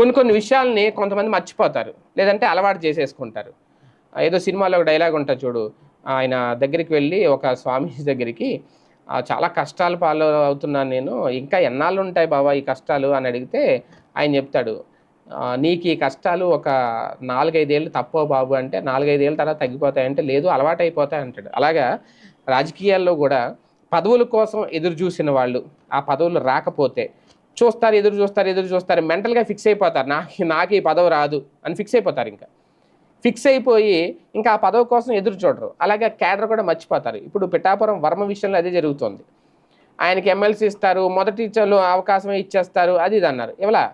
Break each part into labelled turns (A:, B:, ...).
A: కొన్ని కొన్ని విషయాల్ని కొంతమంది మర్చిపోతారు. లేదంటే అలవాటు చేసేసుకుంటారు. ఏదో సినిమాలో ఒక డైలాగ్ ఉంటుంది చూడు. ఆయన దగ్గరికి వెళ్ళి ఒక స్వామీజీ దగ్గరికి చాలా కష్టాలు పాలు అవుతున్నాను నేను. ఇంకా ఎన్నాళ్ళు ఉంటాయి బాబా ఈ కష్టాలు? అని అడిగితే ఆయన చెప్తాడు. నీకు ఈ కష్టాలు ఒక నాలుగైదేళ్ళు తప్పో బాబు అంటే నాలుగైదేళ్ళ తర్వాత తగ్గిపోతాయంటే లేదు అలవాటు అయిపోతాయి అంటాడు. అలాగా రాజకీయాల్లో కూడా పదవుల కోసం ఎదురు చూసిన వాళ్ళు ఆ పదవులు రాకపోతే చూస్తారు ఎదురు చూస్తారు ఎదురు చూస్తారు మెంటల్గా ఫిక్స్ అయిపోతారు. నా నాకు ఈ పదవి రాదు అని ఫిక్స్ అయిపోతారు ఇంకా. ఫిక్స్ అయిపోయి ఇంకా ఆ పదవి కోసం ఎదురు చూడరు. అలాగే క్యాడర్ కూడా మర్చిపోతారు. ఇప్పుడు పిఠాపురం వర్మ విషయంలో అదే జరుగుతుంది. ఆయనకి ఎమ్మెల్సీ ఇస్తారు మొదటి అవకాశమే ఇచ్చేస్తారు అది ఇది అన్నారు. ఇవ్వలా.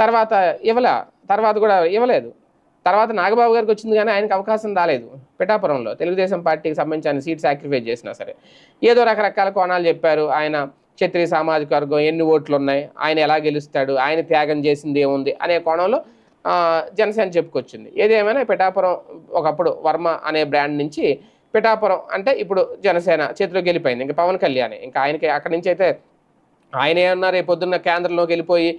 A: తర్వాత ఇవ్వలా. తర్వాత కూడా ఇవ్వలేదు. తర్వాత నాగబాబు గారికి వచ్చింది కానీ ఆయనకు అవకాశం రాలేదు. పిఠాపురంలో తెలుగుదేశం పార్టీకి సంబంధించిన సీట్ సాక్రిఫైస్ చేసినా సరే. ఏదో రకరకాల కోణాలు చెప్పారు. ఆయన క్షత్రియ సామాజిక వర్గం ఎన్ని ఓట్లు ఉన్నాయి ఆయన ఎలా గెలుస్తాడు ఆయన త్యాగం చేసింది ఏముంది అనే కోణంలో జనసేన చెప్పుకొచ్చింది. ఏదేమైనా పిఠాపురం ఒకప్పుడు వర్మ అనే బ్రాండ్ నుంచి పిఠాపురం అంటే ఇప్పుడు జనసేన చేతిలో గెలిపోయింది. ఇంకా పవన్ కళ్యాణ్. ఇంకా ఆయనకి అక్కడి నుంచి అయితే ఆయన ఏమన్నా రేపు పొద్దున్న కేంద్రంలోకి వెళ్ళిపోయి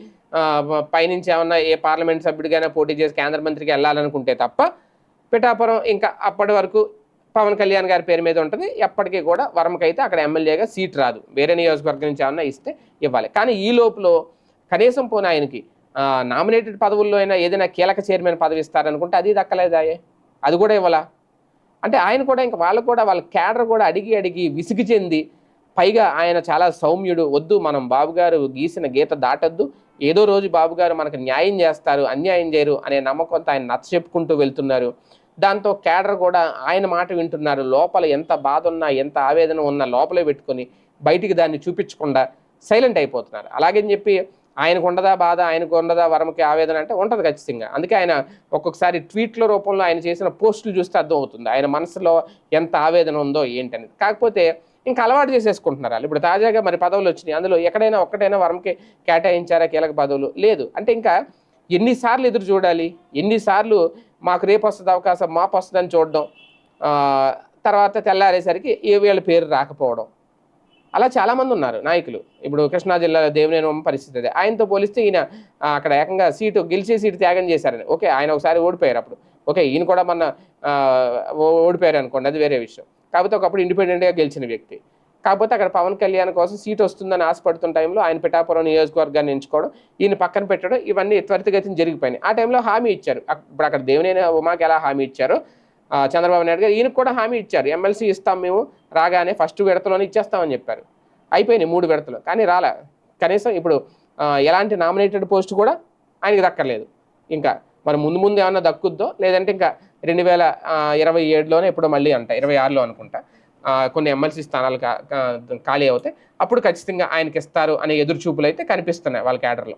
A: పైనుంచి ఏమన్నా ఏ పార్లమెంట్ సభ్యుడికైనా పోటీ చేసి కేంద్ర మంత్రికి వెళ్ళాలనుకుంటే తప్ప పిఠాపురం ఇంకా అప్పటి వరకు పవన్ కళ్యాణ్ గారి పేరు మీద ఉంటుంది. ఎప్పటికీ కూడా వరమకైతే అక్కడ ఎమ్మెల్యేగా సీట్ రాదు. వేరే నియోజకవర్గం నుంచి ఏమన్నా ఇస్తే ఇవ్వాలి. కానీ ఈ లోపల కనీసం పోనీ ఆయనకి నామినేటెడ్ పదవుల్లో అయినా ఏదైనా కీలక చైర్మన్ పదవి ఇస్తారనుకుంటే అది దక్కలేదాయే అది కూడా ఇవ్వాలా? అంటే ఆయన కూడా ఇంకా వాళ్ళు కూడా వాళ్ళ క్యాడర్ కూడా అడిగి అడిగి విసిగి చెంది పైగా ఆయన చాలా సౌమ్యుడు. వద్దు మనం బాబుగారు గీసిన గీత దాటొద్దు. ఏదో రోజు బాబుగారు మనకు న్యాయం చేస్తారు అన్యాయం చేయరు అనే నమ్మకంతో ఆయన నచ్చ చెప్పుకుంటూ వెళ్తున్నారు. దాంతో క్యాడర్ కూడా ఆయన మాట వింటున్నారు. లోపల ఎంత బాధ ఉన్నా ఎంత ఆవేదన ఉన్నా లోపలే పెట్టుకొని బయటికి దాన్ని చూపించకుండా సైలెంట్ అయిపోతున్నారు. అలాగని చెప్పి ఆయనకు ఉండదా బాధ ఆయనకు ఉండదా వరమకి ఆవేదన అంటే ఉంటుంది ఖచ్చితంగా. అందుకే ఆయన ఒక్కొక్కసారి ట్వీట్ల రూపంలో ఆయన చేసిన పోస్టులు చూస్తే అర్థం అవుతుంది ఆయన మనసులో ఎంత ఆవేదన ఉందో ఏంటనేది. కాకపోతే ఇంకా అలవాటు చేసేసుకుంటున్నారు వాళ్ళు. ఇప్పుడు తాజాగా మరి పదవులు వచ్చినాయి. అందులో ఎక్కడైనా ఒక్కటైనా వరంకి కేటాయించారా కీలక పదవులు? లేదు. అంటే ఇంకా ఎన్నిసార్లు ఎదురు చూడాలి? ఎన్నిసార్లు మాకు రేపు వస్తుంది అవకాశం మాపు వస్తుందని చూడడం తర్వాత తెల్లారేసరికి ఏ వీళ్ళ పేరు రాకపోవడం. అలా చాలామంది ఉన్నారు నాయకులు. ఇప్పుడు కృష్ణా జిల్లాలో దేవినేని పరిస్థితి అదే. ఆయనతో పోలిస్తే ఈయన అక్కడ ఏకంగా సీటు గెలిచే సీటు త్యాగం చేశారని. ఓకే ఆయన ఒకసారి ఓడిపోయారు అప్పుడు. ఓకే ఈయన కూడా మన ఓ- ఓడిపోయారు అనుకోండి అది వేరే విషయం. కాకపోతే ఒకప్పుడు ఇండిపెండెంట్గా గెలిచిన వ్యక్తి. కాకపోతే అక్కడ పవన్ కళ్యాణ్ కోసం సీట్ వస్తుందని ఆశపడుతున్న టైంలో ఆయన పిఠాపురం నియోజకవర్గాన్ని ఎంచుకోవడం ఈయన పక్కన పెట్టడం ఇవన్నీ త్వరితగతిని జరిగిపోయినాయి. ఆ టైంలో హామీ ఇచ్చారు. ఇప్పుడు అక్కడ దేవినేని ఉమాకి ఎలా హామీ ఇచ్చారో? చంద్రబాబు నాయుడు గారు ఈయనకు కూడా హామీ ఇచ్చారు. ఎమ్మెల్సీ ఇస్తాం మేము రాగానే ఫస్ట్ విడతలోనే ఇచ్చేస్తామని చెప్పారు. అయిపోయినాయి మూడు విడతలు. కానీ రాలే. కనీసం ఇప్పుడు ఎలాంటి నామినేటెడ్ పోస్ట్ కూడా ఆయనకి దక్కర్లేదు. ఇంకా మరి ముందు ముందు ఏమన్నా దక్కుద్దో లేదంటే ఇంకా రెండు వేల ఇరవై ఏడులోనే ఇప్పుడు మళ్ళీ అంట ఇరవై ఆరులో అనుకుంటా. కొన్ని ఎమ్మెల్సీ స్థానాలు కా- ఖాళీ అవుతాయి. అప్పుడు ఖచ్చితంగా ఆయనకి ఇస్తారు అనే ఎదురుచూపులు అయితే కనిపిస్తున్నాయి వాళ్ళ క్యాడర్లో.